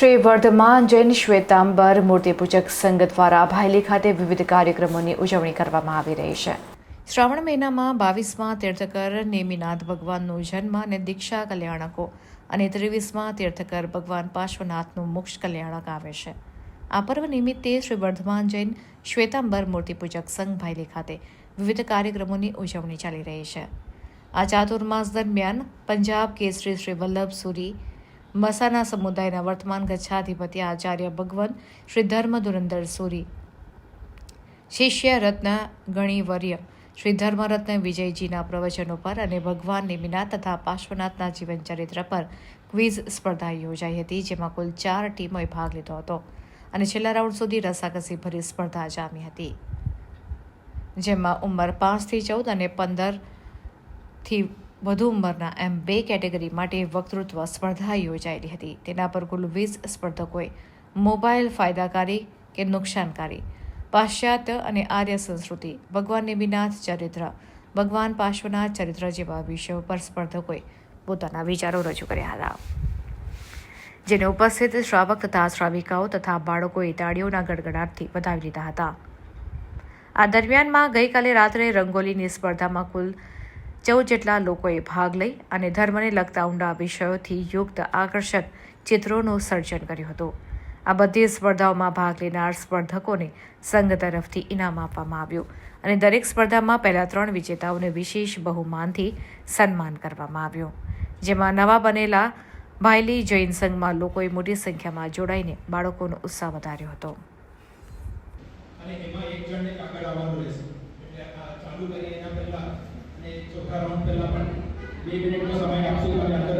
શ્રી વર્ધમાન જૈન શ્વેતાંબર મૂર્તિપૂજક સંઘ દ્વારા ભાયલી ખાતે વિવિધ કાર્યક્રમોની ઉજવણી કરવામાં આવી રહી છે. શ્રાવણ મહિનામાં બાવીસમાં તીર્થકર નેમિનાથ ભગવાનનો જન્મ અને દીક્ષા કલ્યાણકો અને ત્રેવીસમાં તીર્થકર ભગવાન પાર્શ્વનાથનું મોક્ષ કલ્યાણક આવે છે. આ પર્વ નિમિત્તે શ્રી વર્ધમાન જૈન શ્વેતાંબર મૂર્તિપૂજક સંઘ ભાયલી ખાતે વિવિધ કાર્યક્રમોની ઉજવણી ચાલી રહી છે. આ ચાતુર્માસ દરમિયાન પંજાબ કેસરી શ્રી વલ્લભ સુરી મસાના સમુદાયના વર્તમાન ગચ્છાધિપતિ આચાર્ય ભગવન શ્રી ધર્મ ધુરંધર સુરી, શિષ્ય રત્ન ગણીવર્ય શ્રી ધર્મરત્ન વિજયજીના પ્રવચનો પર અને ભગવાનની મીના તથા પાર્શ્વનાથના જીવન ચરિત્ર પર ક્વિઝ સ્પર્ધા યોજાઈ હતી, જેમાં કુલ ચાર ટીમોએ ભાગ લીધો હતો અને છેલ્લા રાઉન્ડ સુધી રસાકસી ભરી સ્પર્ધા જામી હતી, જેમાં ઉંમર પાંચથી ચૌદ અને પંદરથી વધુ ઉંમરના એમ બે કેટેગરી માટે વક્તૃત્વ સ્પર્ધા યોજાયેલી હતી. તેના પર કુલ વીસ સ્પર્ધકોએ મોબાઈલ ફાયદાકારી કે નુકસાનકારી, પાશ્ચાત્ય અને આર્ય સંસ્કૃતિ, ભગવાન નિમિનાથ ચરિત્ર, ભગવાન પાર્શ્વનાથ ચરિત્ર જેવા વિષયો પર સ્પર્ધકોએ પોતાના વિચારો રજૂ કર્યા હતા. જેને ઉપસ્થિત શ્રાવક તથા શ્રાવિકાઓ તથા બાળકોએ તાળીઓના ગડગડાટથી વધાવી લીધા હતા. આ દરમિયાનમાં ગઈકાલે રાત્રે રંગોલીની સ્પર્ધામાં કુલ ચૌદ જેટલા લોકોએ ભાગ લઈ અને ધર્મને લગતા ઊંડા વિષયોથી યુક્ત આકર્ષક ચિત્રોનું સર્જન કર્યું હતું. આ બધી સ્પર્ધાઓમાં ભાગ લેનાર સ્પર્ધકોને સંઘ તરફથી ઇનામ આપવામાં આવ્યું અને દરેક સ્પર્ધામાં પહેલા ત્રણ વિજેતાઓને વિશેષ બહુમાનથી સન્માન કરવામાં આવ્યું. જેમાં નવા બનેલા ભાયલી જૈન સંઘમાં લોકોએ મોટી સંખ્યામાં જોડાઈને બાળકોનો ઉત્સાહ વધાર્યો હતો. અને એમાં એક જણને આગળ આવવાનું રહેશે. એટલે આ ચાલુ કરીએ એના પહેલા અને ચોથા રાઉન્ડ પહેલા પણ બે મિનિટનો સમય આપશું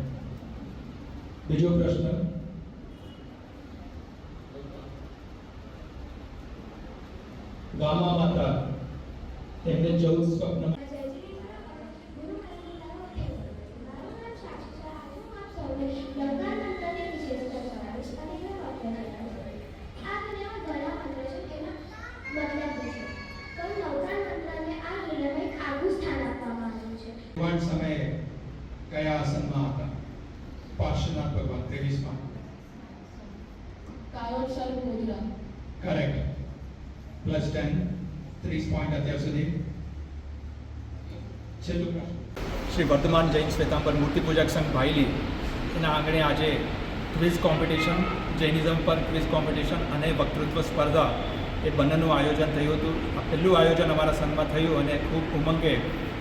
બીજો પ્રશ્ન? ગામા માતા એમને ચૌદ સ્વપ્ન. સમયે કયા આસનમાં હતા? પાર્શ્વનાથ ભગવાન મુદ્રા. કરેક્ટ પ્લસ ટેન ત્રીસ પોઈન્ટ અત્યાર સુધી. છેલ્લું પ્રશ્ન. શ્રી વર્ધમાન જૈન શ્વેતાંબર મૂર્તિપૂજક સંઘ ભાઈલી એના આંગણે આજે ક્વિઝ કોમ્પિટિશન જૈનિઝમ પર ક્વિઝ કોમ્પિટિશન અને વક્તૃત્વ સ્પર્ધા એ બંનેનું આયોજન થયું હતું. આ પહેલું આયોજન અમારા સંઘમાં થયું અને ખૂબ ઉમંગે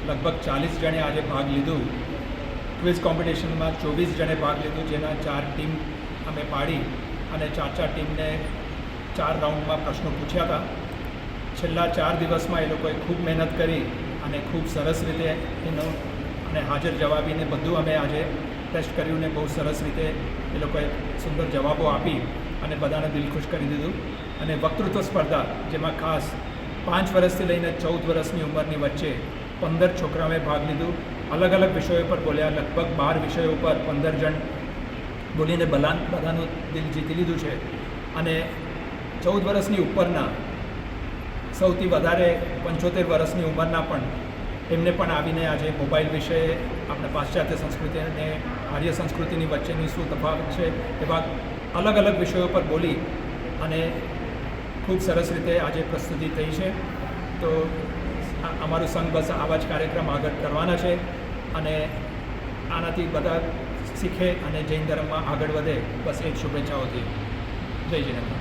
લગભગ ચાલીસ જણે આજે ભાગ લીધું. ક્વિઝ કોમ્પિટિશનમાં ચોવીસ જણે ભાગ લીધું, જેના ચાર ટીમ અમે પાડી અને ચાર ચાર ટીમને ચાર રાઉન્ડમાં પ્રશ્નો પૂછ્યા હતા. છેલ્લા ચાર દિવસમાં એ લોકોએ ખૂબ મહેનત કરી અને ખૂબ સરસ રીતે એનો અને હાજર જવાબીને બધું અમે આજે ટેસ્ટ કર્યું ને બહુ સરસ રીતે એ લોકોએ સુંદર જવાબો આપી અને બધાને દિલ ખુશ કરી દીધું. અને વક્તૃત્વ સ્પર્ધા, જેમાં ખાસ પાંચ વર્ષથી લઈને ચૌદ વર્ષની ઉંમરની વચ્ચે પંદર છોકરાઓએ ભાગ લીધું. અલગ અલગ વિષયો પર બોલ્યા, લગભગ બાર વિષયો પર પંદર જણ બોલીને બલાન બધાનું દિલ જીતી લીધું છે. અને ચૌદ વર્ષની ઉપરના, સૌથી વધારે પંચોતેર વર્ષની ઉંમરના પણ એમને પણ આવીને આજે મોબાઈલ વિશે આપણે પાશ્ચાત્ય સંસ્કૃતિ અને આર્ય સંસ્કૃતિની વચ્ચેની શું તફાવત છે એવા અલગ અલગ વિષયો પર બોલી અને ખૂબ સરસ રીતે આજે પ્રસ્તુતિ થઈ છે. તો અમારું સંઘ બસ આવા જ કાર્યક્રમ આગળ કરવાના છે. અને આનાથી બધા શીખે અને જૈન ધર્મમાં આગળ વધે. બસ એ શુભેચ્છાઓથી. જય જિનેન્દ્ર